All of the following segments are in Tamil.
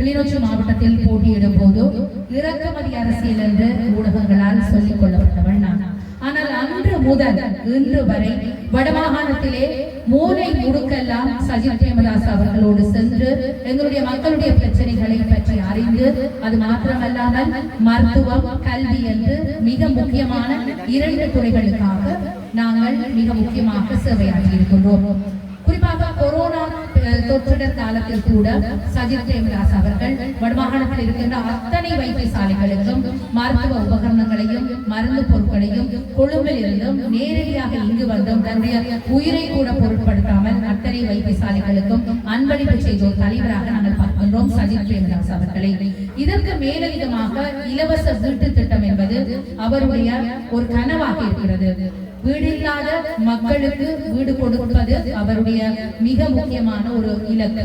கிளிநொச்சி மாவட்டத்தில் போட்டியிடும் போது இறக்குமதி அரசியல் என்று ஊடகங்களால் சொல்லிக் கொள்ளப்பட்டவள் நான். ஆனால் அன்று முதல் இன்று வரை வடமாகாணத்திலே மூலை முடுக்கெல்லாம் சஜித் பிரேமதாஸ் அவர்களோடு சென்று எங்களுடைய மக்களுடைய பிரச்சனைகளை பற்றி அறிந்து அது மாத்திரமல்லாமல் மருத்துவம் கல்வி என்று மிக முக்கியமான இரண்டு துறைகளுக்காக நாங்கள் மிக முக்கியமாக சேவையாற்றி இருக்கின்றோம். குறிப்பாக கொரோனா தொற்றிடர் காலத்தில் கூட சஜித் பிரேமதாஸ் அவர்கள் வடமாகாணத்தில் இருக்கின்ற அத்தனை வைத்தியசாலைகளுக்கும் மருத்துவ உபகரணங்களையும் மருந்து பொருட்களையும் கொழும்பில் இருந்தும் நேரடியாக இங்கு வந்தும் தன்னுடைய உயிரை கூட பொருட்படுத்தாமல் அத்தனை வைத்தியசாலைகளுக்கும் அன்பளிப்பு செய்த ஒரு தலைவராக நாங்கள் பார்க்கின்றோம் சஜித் பிரேமதாஸ் அவர்களை. இதற்கு மேலதிகமாக இலவச வீட்டு திட்டம் என்பது அவருடைய ஒரு கனவாக இருக்கிறது. வீடில்லாத மக்களுக்கு வீடு கொடுப்பது அவருடைய மிக முக்கியமான ஒரு இலக்கு.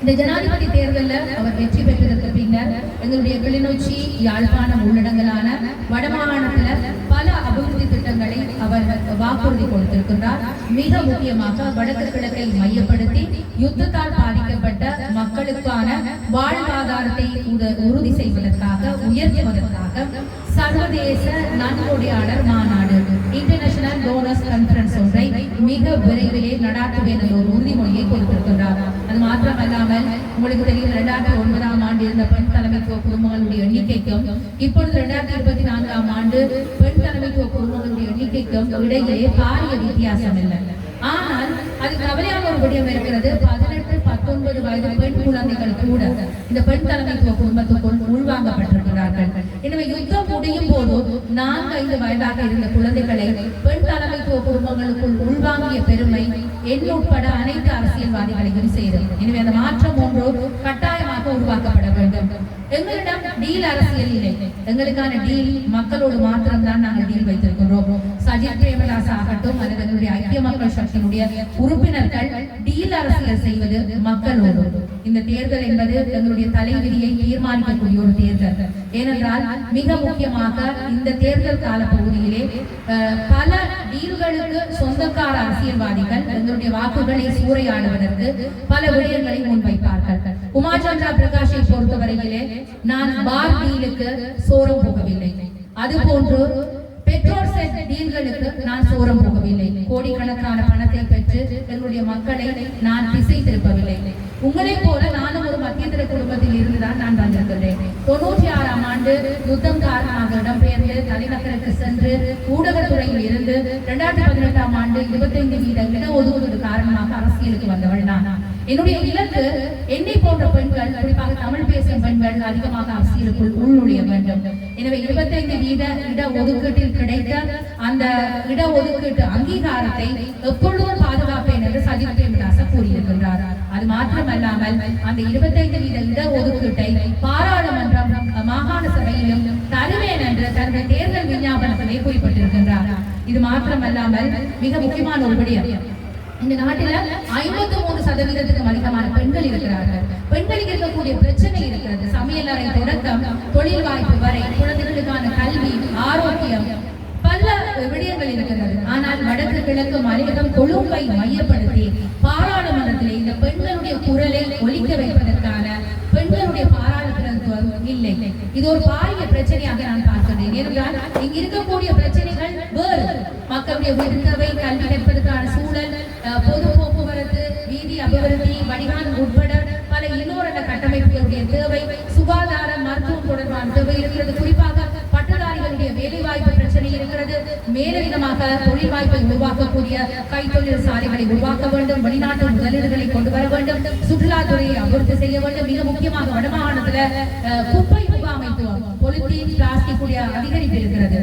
இந்த ஜனாதிபதி தேர்தலில் அவர் வெற்றி பெற்றதற்கு பின்னர் எங்களுடைய கிளிநொச்சி யாழ்ப்பாணம் உள்ளடங்கலான வடமாகாணத்தில் பல அபிவிருத்தி திட்டங்களை அவர் வாக்குறுதி கொடுத்திருக்கின்றார். மிக முக்கியமாக வடக்கு கிழக்கை மையப்படுத்தி யுத்தத்தால் பாதிக்கப்பட்ட மக்களுக்கான வாழ்வாதாரத்தை உறுதி செய்வதற்காக உயர்த்துவதற்காக சர்வதேச நன்கொடையாளர் மாநாடு இன்டர்நேஷனல் டோனர்ஸ் கான்ஃபரன்ஸ் ஒன்றை மிக விரைவிலே நடாத்துவேன் என்ற ஒரு உறுதிமொழியை கொடுத்திருக்கின்றார். அது மாத்திரமல்லாமல் உங்களுக்கு தெரியும் இரண்டாயிரத்தி ஒன்பதாம் ஆண்டு இருந்த பெண் தலைமைத்துவ குடும்பங்களுடைய எண்ணிக்கைக்கும் இப்பொழுது இரண்டாயிரத்தி இருபத்தி நான்காம் ஆண்டு பெண் தலைமைத்துவ குடும்பங்களுடைய எண்ணிக்கைக்கும் இடையே பாரிய வித்தியாசம் இல்லை. ஆனால் அது கவலையான ஒரு விடயம் இருக்கிறது. பத்தொன்பது வயது பெண் குழந்தைகள் கூட இந்த பெண் தலைமைத்துவ குடும்பத்துக்குள் உள்வாங்கப்பட்டிருக்கிறார்கள். எனவே யுத்தம் முடியும் போது நான்கு ஐந்து வயதாக இருந்த குழந்தைகளை பெண் தலைமைத்துவ குடும்பங்களுக்குள் உள்வாங்கிய பெருமை என் உட்பட அனைத்து அரசியல்வாதிகளையும் செய்தது எனவே அந்த மாற்றம் ஒன்று கட்டாயமாக உருவாக்கப்பட வேண்டும். எங்களிடம் டீல் அரசியல் இல்லை. எங்களுக்கான டீல் மக்களோடு மாத்திரம்தான் நாங்கள் டீல் வைத்திருக்கிறோம். அஜித் பிரேமதாஸ் ஆகட்டும் அல்லது எங்களுடைய ஐக்கிய மக்கள் சக்தியினுடைய உறுப்பினர்கள் டீல் அரசியல் செய்வது மக்களோடு. இந்த தேர்தல் என்பது எங்களுடைய தலைவிதியை தீர்மானிக்கக்கூடிய ஒரு தேர்தல். ஏனென்றால் மிக முக்கியமாக இந்த தேர்தல் கால பகுதியிலே பல டீல்களுக்கு சொந்தக்கார அரசியல்வாதிகள் எங்களுடைய வாக்குகளை சூறையாடுவதற்கு பல விடயங்களை முன்வைப்பார்கள். உமாச்சந்திரா பிரகாஷை பொறுத்தவரையிலே நான் பார் டீலுக்கு சோரம் போகவில்லை. அதுபோன்று பெற்றோர் செட் நான் சோரம் போகவில்லை. கோடிக்கணக்கான பணத்தை பெற்று என்னுடைய மக்களை நான் திசை திருப்பவில்லை உங்களைப் போல நானும் ஒரு மத்தியதர குடும்பத்தில் இருந்துதான் நான் வந்திருக்கிறேன் தொண்ணூற்றி ஆறாம் ஆண்டு யுத்தம் காரணமாக இடம்பெயர்ந்து தலைநகருக்கு சென்று ஊடகத்துறையில் இருந்து இரண்டாயிரத்தி பதினெட்டாம் ஆண்டு இருபத்தைந்து வீத இட ஒதுக்குவது காரணமாக அரசியலுக்கு வந்தவள் நான். என்னுடைய இலக்கு என்னை போன்ற பெண்கள் குறிப்பாக தமிழ் பேசும் பெண்கள் அதிகமாக அரசியலுக்குள் உள்நுழைய வேண்டும். எனவே இருபத்தைந்து வீத இட ஒதுக்கீட்டில் கிடைத்த அந்த இட ஒதுக்கீட்டு அங்கீகாரத்தை எப்பொழுதும் பாதுகாப்பேன் என்று சஜித் பிரேமதாச கூறியிருக்கின்றார். அது மாத்திரமல்லாமல் அந்த இருபத்தைந்து வீத இட ஒதுக்கீட்டை பாராளுமன்றம் மாகாண சபையிலும் தருவேன் என்று தன்னுடைய தேர்தல் விஞ்ஞாபனத்திலே குறிப்பிட்டிருக்கின்றார். இது மாத்திரமல்லாமல் மிக முக்கியமான ஒரு விடயம். இந்த நாட்டில ஐம்பத்தி மூணு சதவீதத்துக்கு அதிகமான பெண்கள் இருக்கிறார்கள். பெண்களுக்கு இருக்கக்கூடிய பிரச்சனை இருக்கிறது. சமையலறை தொடக்கம் தொழில் வாய்ப்பு வரை குழந்தைகளுக்கான கல்வி ஆரோக்கியம் பல விடயங்கள் இருக்கிறது. ஆனால் வடக்கு கிழக்கு மலையகம் கொழும்பை மையப்படுத்தி பாராளுமன்றத்திலே இந்த பெண்களுடைய குரலை ஒலிக்க வைப்பதற்கான பெண்களுடைய பாராளுமன்றத்துவம் இல்லை. இது ஒரு பாரிய பிரச்சனையாக நான் பார்க்கிறேன். ஏனென்றால் இங்க இருக்கக்கூடிய பிரச்சனைகள் வேறு. மக்களுடைய வீடு கல்வி கற்பதற்கான சூழல் பொது போக்குவரத்து வீதி அபிவிருத்தி வடிகான் உட்பட பல இன்னொரு கட்டமைப்புகளுடைய தேவை. சுகாதாரம் மருத்துவம் தொடர்பான தேவை இருக்கிறது. குறிப்பாக பட்டதாரிகளுடைய வேலை வாய்ப்பு பிரச்சனை இருக்கிறது. மேலதிகமாக தொழில் வாய்ப்பை உருவாக்கக்கூடிய கைத்தொழில் சாலைகளை உருவாக்க வேண்டும். வெளிநாட்டு முதலீடுகளை கொண்டு வர வேண்டும். சுற்றுலாத்துறையை அபிவிருத்தி செய்ய வேண்டும். மிக முக்கியமாக வடமாகாணத்துல குப்பை முகாமைத்துவம் பொலித்தீன் பிளாஸ்டிக் உடைய அதிகரிப்பு இருக்கிறது.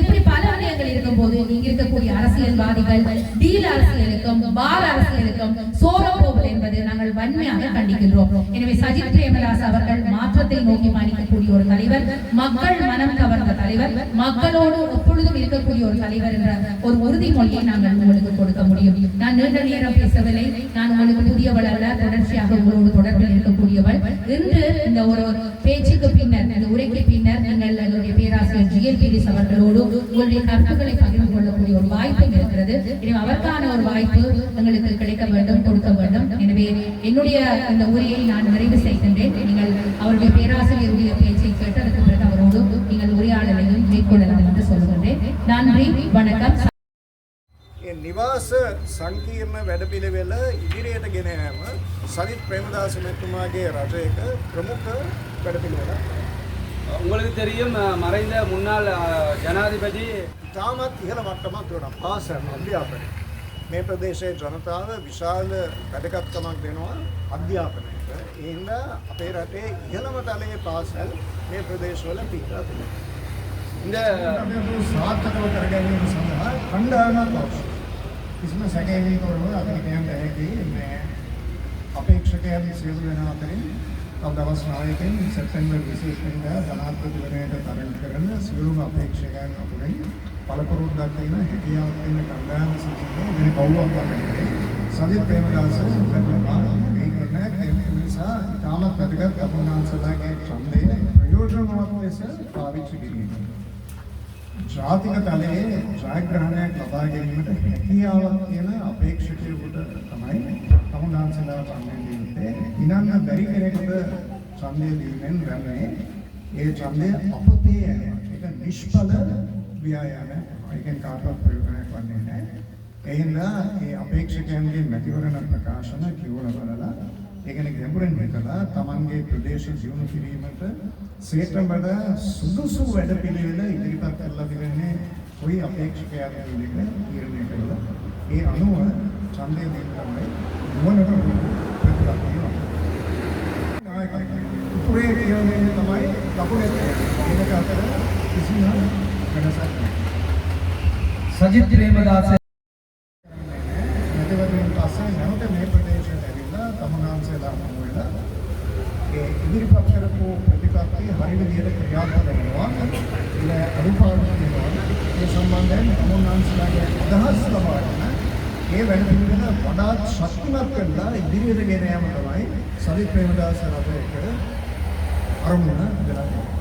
இப்படி பல விடயங்கள் இருக்கும்போது இங்க இருக்கக்கூடிய அரசியல்வாதிகள் டீல் அரசியலுக்கும் பார் அரசியலுக்கும் சோரம் போவது என்பது நாங்கள் இருக்கின்றோம் எனவே சஜித் பிரேமதாஸ் அவர்கள் மாற்றத்தை நோக்கி பயணிக்கக்கூடிய ஒரு தலைவர் மக்கள் மனம் கவர்ந்த தலைவர் மக்களோடு எப்பொழுதும் இருக்கக்கூடிய ஒரு தலைவர் என்ற ஒரு உறுதிமொழியை நாங்கள் உங்களுக்கு கொடுக்க முடியும். நான் நீண்ட நேரம் பேசவில்லை. நான் உங்களுக்கு புதியவள் அல்ல தொடர்ச்சியாக உங்களோடு தொடர்பில் இருக்கக்கூடியவள். இன்று இந்த ஒரு பேச்சுக்கு பின்னர் இந்த உரைக்கு பின்னர் நீங்கள் எங்களுடைய பேராசிரியர் ஜிஎல் பீரிஸ் அவர்களோடு உங்களுடைய கருத்துக்களை பகிர்ந்து கொள்ளக்கூடிய ஒரு வாய்ப்பு இருக்கிறது எனவே அவருக்கான ஒரு வாய்ப்பு எங்களுக்கு கிடைக்க வேண்டும் கொடுக்க வேண்டும் எனவே என்னுடைய என்னுடைய இந்த உரையை நான் நிறைவு செய்கின்றேன் நீங்கள் அவருடைய பேராசிரியருடைய பேச்சை கேட்டு அதுக்கு பிறகு அவரோடு நீங்கள் உரையாடலையும் மேற்கொள்ளலாம் என்று சொல்லுகின்றேன் நன்றி வணக்கம் ඒ නිවාස සංකීර්ණ වැඩපිළිවෙල ඉදිරියට ගෙන යාම සලිත් ප්‍රේමදාස මැතිතුමාගේ රජයක ප්‍රමුඛ වැඩපිළිවෙල. உங்களுக்கு தெரியும் அஹ், மறைந்த முன்னாள் அஹ், ஜனாதிபதி ඉතාමත් ඉහළ මට්ටමක් වෙන පාසල් අධ්‍යාපනය. මේ ප්‍රදේශයේ ජනතාව විශාල වැඩගත්කමක් දෙනවා අධ්‍යාපනයට. ඒ හින්දා අපේ රටේ ඉහළම තලයේ පාසල් මේ ප්‍රදේශවල පිහිටලා තියෙනවා. ඉතින් සාර්ථකව කරගැනීම සඳහා කණ්ඩායමක් අවශ්‍යයි. කිසිම සැකයකින්වරව අපිට කියන්න හැකි මේ අපේක්ෂකයන් සියලු දෙනා අතරින් තව දවස් 9කින් සැප්තැම්බර් 21 වෙනිදා ජනාධිපතිවරයාට තරණය කරන සියලුම අපේක්ෂකයන් අතරින් පළපුරුද්දක් වෙන හැකියාවක් තියෙන කණ්ඩායම සිටිනවා වෙන කවුරුත් වගේ සජිත් ප්‍රේමදාස කරනවා මේක නෑ ඒ නිසා තාමත් වැදගත් අපුණාන්සලාගේ ඡන්දය ප්‍රයෝජනවත් ලෙස පාවිච්චි කිරීම. ජාතික තලයේ ජයග්‍රහණයක් ලබා ගැනීමට හැකියාවක් තියෙන අපේක්ෂකයෙකුට තමයි තමුන්නාන්සලා ඡන්දය දෙන්නේ. ඉනන්න බැරි කෙනෙකුට ඡන්දය දීමෙන් ගන්නේ ඒ ඡන්දය අපතේ යෑම. ඒක නිෂ්ඵල ව්‍යායාමයක්. ඒකෙන් කාටවත් ප්‍රයෝජනයක් වන්නේ නැහැ. ඒ හින්දා ඒ අපේක්ෂකයන්ගේ මැතිවරණ ප්‍රකාශන කියවන බලලා ඒ ගැන ගැඹුරින් හිතලා තමන්ගේ ප්‍රදේශ ජීවණය කිරීමට සේත්‍රඹඩ සුදුසු වැඩපිළිවෙල ඉදිරිපත් කරලා තිබෙන්නේ කොයි අපේක්ෂකයාද කියන එක තීරණය කළා. ඒ අනුව ඡන්දය දෙන්න තමයි නුවණට ප්‍රතිපත්ති වෙනවා. නායකයෙක්. උපරේ කියන්නේ තමයි ලකුණේ තියෙන එක අතර කිසිම වෙනසක් නැහැ. සජිත් ප්‍රේමදාස මැතිවරණයෙන් පස්සේ නැවත මේ ප්‍රදේශයට ඇවිල්ලා තමුන්නාන්සේලා හමු වෙලා ඒ ඉදිරිපත් කරපු ප්‍රතිපත්ති හරි විදිහට ක්‍රියාත්මක වෙනවා. ඒ අනුපාඩු වෙනවා. ඒ සම්බන්ධයෙන් තමුන්නාන්සේලාගේ අදහස් ලබා ගන්න ඒ වැඩ පිළිවෙල වඩාත් ශක්තිමත් කරලා ඉදිරියට ගෙන යාම තමයි සරිත් ප්‍රේමදාස රටේක අරමුණ දරන්නේ.